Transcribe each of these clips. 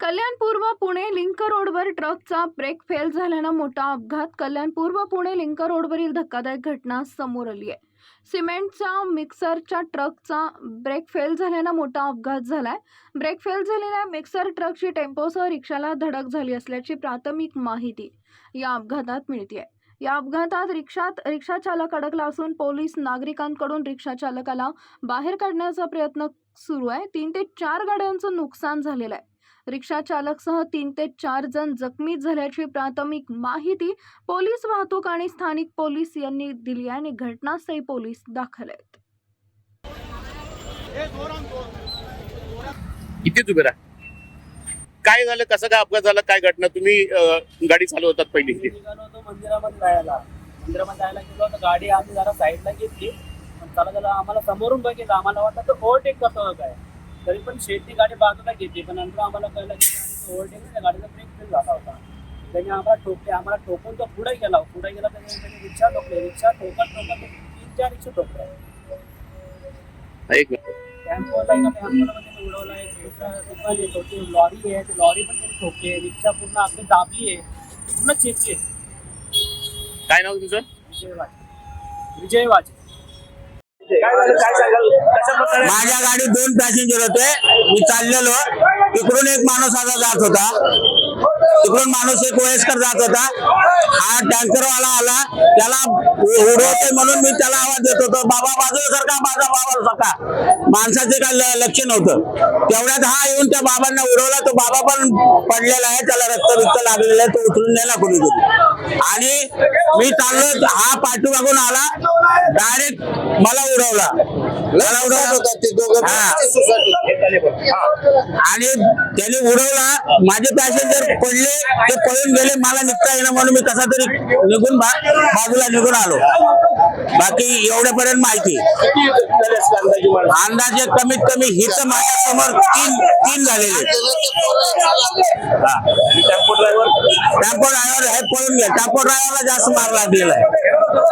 कल्याण पूर्व पुणे लिंक रोडवर ट्रकचा brake fail झाल्यानं मोठा अपघात. कल्याण पूर्व पुणे लिंक रोडवरील धक्कादायक घटना समोर आली आहे. सिमेंटचा मिक्सरच्या ट्रकचा ब्रेक फेल झाल्यानं मोठा अपघात झालाय. ब्रेक फेल झालेल्या मिक्सर ट्रकची टेम्पोसह रिक्षाला धडक झाली असल्याची प्राथमिक माहिती या अपघातात मिळते आहे या अपघातात रिक्षात रिक्षा चालक अडकला असून पोलीस नागरिकांकडून रिक्षा चालकाला बाहेर काढण्याचा प्रयत्न सुरू आहे. तीन ते चार गाड्यांचं नुकसान झालेलं आहे. रिक्षा चालकसह तीन ते चार जण जखमी झाल्याची प्राथमिक माहिती पोलीस वाहतूक आणि स्थानिक पोलीस यांनी दिली आहे आणि घटनास्थळी पोलीस दाखल आहेत. इथेच उभे राहा. काय झालं? कसं काय अपघात झाला? काय घटना? तुम्ही गाडी चालवतात पहिली. निघालो होतो मंदिरामध्ये जायला. मंदिरामध्ये जायला गेलो तर गाडी आम्ही जरा साईडला घेतली. पण चला त्याला आम्हाला समोरून बघितलं. आम्हाला वाटतं तर ओव्हरटेक करतो काय? तरी पण शेती गाडी बाजूला घेतली. पण नंतर आम्हाला कळलं की ओव्हरटेक त्या गाडीचा ब्रेक फेल झाला होता. त्याने आम्हाला ठोकले. आम्हाला ठोकून तो पुढे गेला. पुढे गेला त्याने त्याने रिक्षा ठोकले. रिक्षा ठोकत ठोकत तीन चार रिक्षा ठोकल्या. छोटी लॉरी आहे लॉरी पण ठोकली आहे रिक्षा पूर्ण आपली दाबली आहे पूर्ण चेकची काय नाव तुमचं? विजय वाजे विजय वाजे माझ्या गाडीत दोन पॅसेंजर होते. मी चाललेलो. तिकडून एक माणूस आता जात होता. तिकडून माणूस एक वयस्कर जात होता. हा टँकरवाला आला. त्याला उडवते म्हणून मी त्याला आवाज देत होतो. बाबा बाजूला सरका माझा बाबा सरका माणसाचे काय लक्ष नव्हतं. तेवढ्यात हा येऊन त्या बाबांना उडवला. तो बाबा पण पडलेला आहे. त्याला रक्त बिक्त लागलेलं आहे. तो उचलून नेला कोणीतरी आणि मी चाललो हा पाठीमागून आला. डायरेक्ट मला उडवला. मला उडवला. हा. आणि त्याने उडवला. माझे पॅसेंजर पडले ते पळून गेले मला निघता येणं म्हणून मी कसा तरी निघून बाजूला निघून आलो. बाकी एवढ्यापर्यंत माहिती. अंदाजे कमीत कमी हित माझ्यासमोर तीन तीन झालेले. टेम्पो ड्रायव्हर हे पळून गेले. टेम्पो ड्रायव्हरला जास्त मार लागलेला आहे.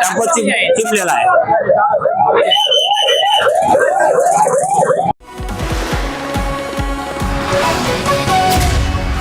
टेम्पो चिमलेला आहे.